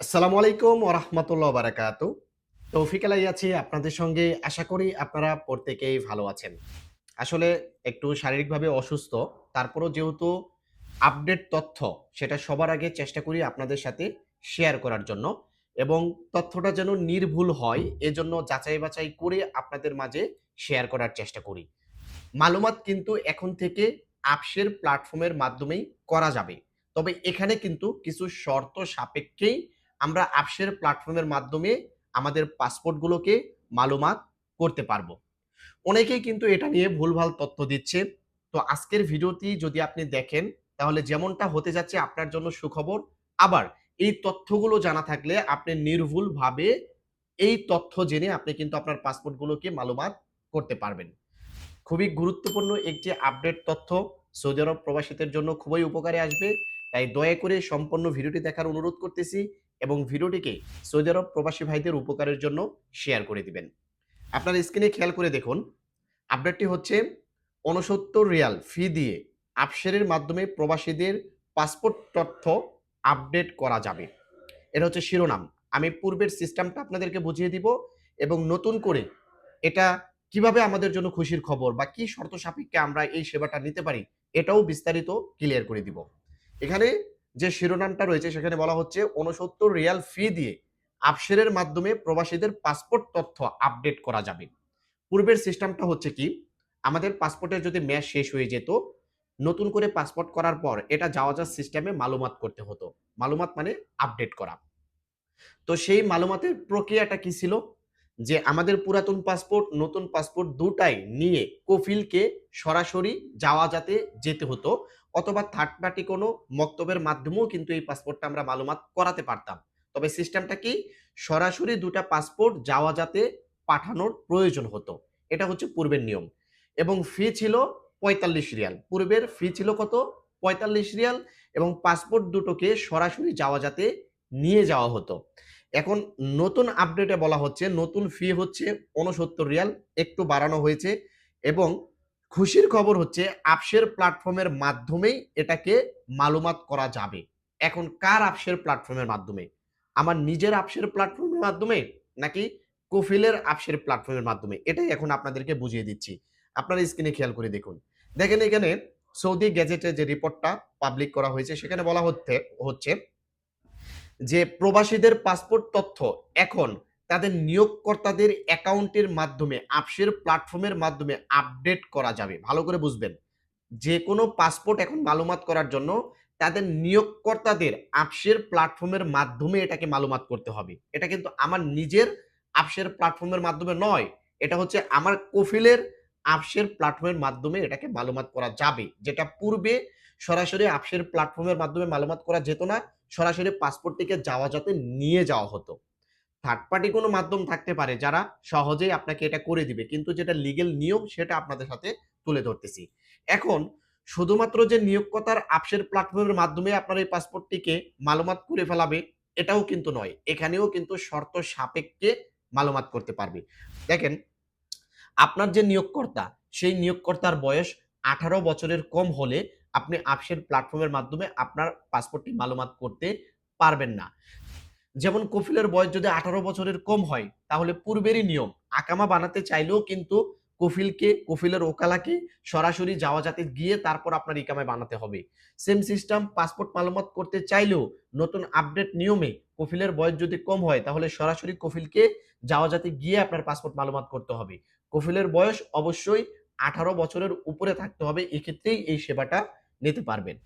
আসসালামু আলাইকুম ওরহমতুল্লাহ বারাকাতু তৌফিক আলাই আছি আপনাদের সঙ্গে। আশা করি আপনারা প্রত্যেকেই ভালো আছেন। আসলে একটু শারীরিকভাবে অসুস্থ, তারপরও যেহেতু আপডেট তথ্য সেটা সবার আগে চেষ্টা করি আপনাদের সাথে শেয়ার করার জন্য এবং তথ্যটা যেন নির্ভুল হয়, এজন্য যাচাই বাছাই করে আপনাদের মাঝে শেয়ার করার চেষ্টা করি। মালুমাত কিন্তু এখন থেকে আপসের প্ল্যাটফর্মের মাধ্যমেই করা যাবে। তবে এখানে কিন্তু কিছু শর্ত সাপেক্ষেই আমরা আপসের প্ল্যাটফর্মের মাধ্যমে আমাদের পাসপোর্টগুলোকে মালুমাত করতে পারব। অনেকেই কিন্তু এটা নিয়ে ভুলভাল তথ্য দিচ্ছে। তো আজকের ভিডিওটি যদি আপনি দেখেন, তাহলে যেমনটা হতে যাচ্ছে আপনার জন্য সুখবর। আবার এই তথ্যগুলো জানা থাকলে আপনি নির্ভুলভাবে এই তথ্য জেনে আপনি কিন্তু আপনার পাসপোর্টগুলোকে মালুমাত করতে পারবেন। খুবই গুরুত্বপূর্ণ একটি আপডেট তথ্য। সৌদি আরব প্রবাসীদের জন্য খুবই উপকারে আসবে। তাই দয়া করে সম্পূর্ণ ভিডিওটি দেখার অনুরোধ করতেছি। এবং ভিডিওটিকে সৌদি আরব প্রবাসী ভাইদের উপকারের জন্য শেয়ার করে দিবেন। আপনার স্ক্রিনে খেয়াল করে দেখুন আপডেটটি হচ্ছে উনসত্তর রিয়াল ফি দিয়ে আপসেরের মাধ্যমে প্রবাসীদের পাসপোর্ট তথ্য আপডেট করা যাবে। এটা হচ্ছে শিরোনাম। আমি পূর্বের সিস্টেমটা আপনাদেরকে বুঝিয়ে দিব এবং নতুন করে এটা কীভাবে আমাদের জন্য খুশির খবর বা কি শর্ত সাপেক্ষে আমরা এই সেবাটা নিতে পারি, এটাও বিস্তারিত ক্লিয়ার করে দিব। এখানে যে শিরোনামটা রয়েছে সেখানে বলা হচ্ছে উনসত্তর রিয়াল ফি দিয়ে আপসেরের মাধ্যমে প্রবাসীদের পাসপোর্ট তথ্য আপডেট করা যাবে। পূর্বের সিস্টেমটা হচ্ছে কি, আমাদের পাসপোর্টের যদি ম্যাচ শেষ হয়ে যেত, নতুন করে পাসপোর্ট করার পর এটা যাওয়া যাওয়ার সিস্টেমে মালুমাত করতে হতো। মালুমাত মানে আপডেট করা। তো সেই মালুমাতের প্রক্রিয়াটা কি ছিল? যে আমাদের পুরাতন পাসপোর্ট নতুন পাসপোর্ট দুটাই নিয়ে কফিলকে সরাসরি যাওয়া যাতে যেতে হতো অথবা থার্ড পার্টি কোনো মক্তবের মাধ্যমেও কিন্তু এই পাসপোর্টটা আমরা মালুমাত করাতে পারতাম। তবে সিস্টেমটা কি? সরাসরি দুটা পাসপোর্ট যাওয়া যাতে পাঠানোর প্রয়োজন হতো। এটা হচ্ছে পূর্বের নিয়ম। এবং ফি ছিল পঁয়তাল্লিশ রিয়াল। পূর্বের ফি ছিল কত? পঁয়তাল্লিশ রিয়াল এবং পাসপোর্ট দুটোকে সরাসরি যাওয়া যাতে নিয়ে যাওয়া হতো। এখন নতুন আপডেটে বলা হচ্ছে, নতুন ফি হচ্ছে উনসত্তর রিয়াল, একটু বাড়ানো হয়েছে এবং খুশির খবর হচ্ছে আপসের প্ল্যাটফর্মের মাধ্যমেই এটাকে মালুমাত করা যাবে। এখন কার আপসের প্ল্যাটফর্মের মাধ্যমে? আমার নিজের আপসের প্ল্যাটফর্মের মাধ্যমে নাকি কফিলের আপসের প্ল্যাটফর্মের মাধ্যমে? এটাই এখন আপনাদেরকে বুঝিয়ে দিচ্ছি। আপনারা স্ক্রিনে খেয়াল করে দেখুন। দেখেন এখানে সৌদি গ্যাজেটের যে রিপোর্টটা পাবলিক করা হয়েছে, সেখানে বলা হচ্ছে হচ্ছে যে প্রবাসীদের পাসপোর্ট তথ্য এখন তাদের নিয়োগকর্তাদের অ্যাকাউন্টের মাধ্যমে আপসের প্ল্যাটফর্মের মাধ্যমে আপডেট করা যাবে। ভালো করে বুঝবেন। যে কোনো পাসপোর্ট এখন মালুমাত করার জন্য তাদের নিয়োগকর্তাদের আপসের প্ল্যাটফর্মের মাধ্যমে এটাকে মালুমাত করতে হবে। এটা কিন্তু আমার নিজের আপসের প্ল্যাটফর্মের মাধ্যমে নয়। এটা হচ্ছে আমার কফিলের আপসের প্ল্যাটফর্মের মাধ্যমে এটাকে মালুমাত করা যাবে। যেটা পূর্বে সরাসরি আপসের প্ল্যাটফর্মের মাধ্যমে মালুমাত করা যেত না, সরাসরি পাসপোর্টটিকে যাওয়া, যাতে নিয়ে যাওয়া হতো। থার্ড পার্টি কোনো মাধ্যম থাকতে পারে যারা সহজেই আপনাকে এটা করে দিবে, কিন্তু যেটা লিগেল নিয়ম সেটা আপনাদের সাথে তুলে ধরতেছি। এখন শুধুমাত্র যে নিয়োগকর্তার আপসের প্ল্যাটফর্মের মাধ্যমে আপনার এই পাসপোর্টটিকে মালুমাত করে ফেলাবে, এটাও কিন্তু নয়। এখানেও কিন্তু শর্ত সাপেক্ষে মালুমাত করতে পারবে। দেখেন আপনার যে নিয়োগকর্তা, সেই নিয়োগকর্তার বয়স আঠারো বছরের কম হলে আপনি আপসের প্ল্যাটফর্মের মাধ্যমে আপনার পাসপোর্টটি মালুমাত করতে পারবেন না। যেমন কফিলের বয়স যদি আঠারো বছরের কম হয়, তাহলে পূর্বেরই নিয়ম। আকামা বানাতে চাইলেও কিন্তু কফিলকে, কফিলের ওকালাকে সরাসরি যাওয়া যাতে গিয়ে তারপর আপনার ইকামায় বানাতে হবে। সেম সিস্টেম পাসপোর্ট মালুমাত করতে চাইলেও নতুন আপডেট নিয়মে কফিলের বয়স যদি কম হয়, তাহলে সরাসরি কফিলকে যাওয়া যাতে গিয়ে আপনার পাসপোর্ট মালুমাত করতে হবে। কফিলের বয়স অবশ্যই আঠারো বছরের উপরে থাকতে হবে, এক্ষেত্রেই এই সেবাটা নিতে পারবেন।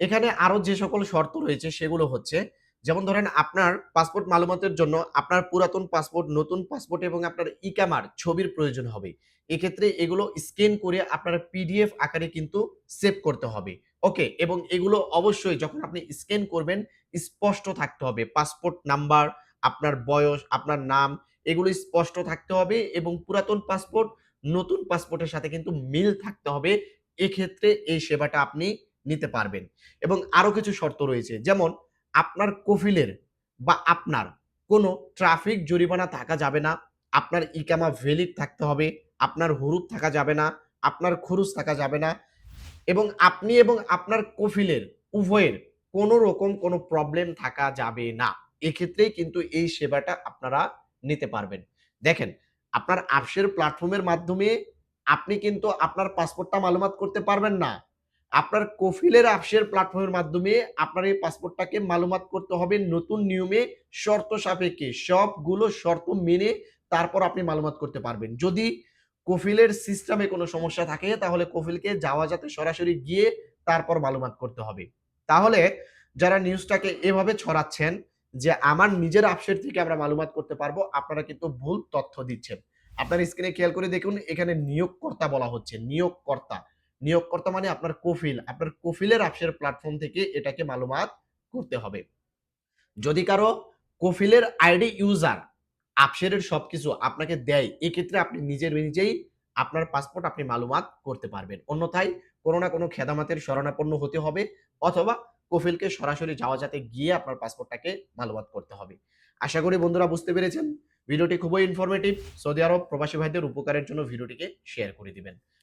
এখানে আরও যে সকল শর্ত রয়েছে, সেগুলো হচ্ছে যেমন ধরেন আপনার পাসপোর্ট মালুমাতের জন্য আপনার পুরাতন পাসপোর্ট নতুন পাসপোর্ট এবং আপনার ইকামার ছবির প্রয়োজন হবে। এক্ষেত্রে এগুলো স্ক্যান করে আপনার পিডিএফ আকারে কিন্তু সেভ করতে হবে। ওকে এবং এগুলো অবশ্যই যখন আপনি স্ক্যান করবেন, স্পষ্ট থাকতে হবে। পাসপোর্ট নাম্বার আপনার বয়স, আপনার নাম, এগুলো স্পষ্ট থাকতে হবে এবং পুরাতন পাসপোর্ট নতুন পাসপোর্টের সাথে কিন্তু মিল থাকতে হবে। এক্ষেত্রে এই সেবাটা আপনি নিতে পারবেন। এবং আরও কিছু শর্ত রয়েছে। যেমন আপনার কফিলের বা আপনার কোনো ট্রাফিক জরিমানা থাকা যাবে না, আপনার ইকামা ভ্যালিড থাকতে হবে, আপনার হুরুপ থাকা যাবে না, আপনার খরুচ থাকা যাবে না এবং আপনি এবং আপনার কফিলের, উভয়ের কোনো রকম কোনো প্রবলেম থাকা যাবে না। এক্ষেত্রেই কিন্তু এই সেবাটা আপনারা নিতে পারবেন। দেখেন, আপনার আপসের প্ল্যাটফর্মের মাধ্যমে আপনি কিন্তু আপনার পাসপোর্টটা মালুমাত করতে পারবেন না। আপনার কফিলের আপসের প্ল্যাটফর্মের মাধ্যমে আপনার এই পাসপোর্টটাকে মালুমাত করতে হবে নতুন নিয়মে, শর্ত সাপেক্ষে। সবগুলো শর্ত মেনে তারপর আপনি মালুমাত করতে পারবেন। যদি কফিলের সিস্টেমে কোনো সমস্যা থাকে, তাহলে কফিলকে যাওয়া যাতে সরাসরি গিয়ে তারপর মালুমাত করতে হবে। তাহলে যারা নিউজটাকে এভাবে ছড়াচ্ছেন যে আমার নিজের আপসের থেকে আমরা মালুমাত করতে পারব, আপনারা কিন্তু ভুল তথ্য দিচ্ছেন। আপনার স্ক্রিনে খেয়াল করে দেখুন, এখানে নিয়োগকর্তা বলা হচ্ছে। নিয়োগকর্তা। নিয়োগকর্তা মানে আপনার কফিল। আপনার কফিলের আপসের প্ল্যাটফর্ম থেকে এটাকে মালুমাত করতে হবে। যদি কারও কফিলের আইডি ইউজার আপসেরের সবকিছু আপনাকে দেয়, এক্ষেত্রে আপনি নিজের নিজেই আপনার পাসপোর্ট আপনি মালুমাত করতে পারবেন। অন্যথায় কোনো না কোনো খেদামাতের শরণাপন্ন হতে হবে অথবা কফিলকে সরাসরি যাওয়া যাতে গিয়ে আপনার পাসপোর্টটাকে মালুমাত করতে হবে। আশা করি বন্ধুরা বুঝতে পেরেছেন। ভিডিওটি খুবই ইনফরমেটিভ সৌদি আরব প্রবাসী ভাইদের উপকারের জন্য ভিডিওটিকে শেয়ার করে দিবেন।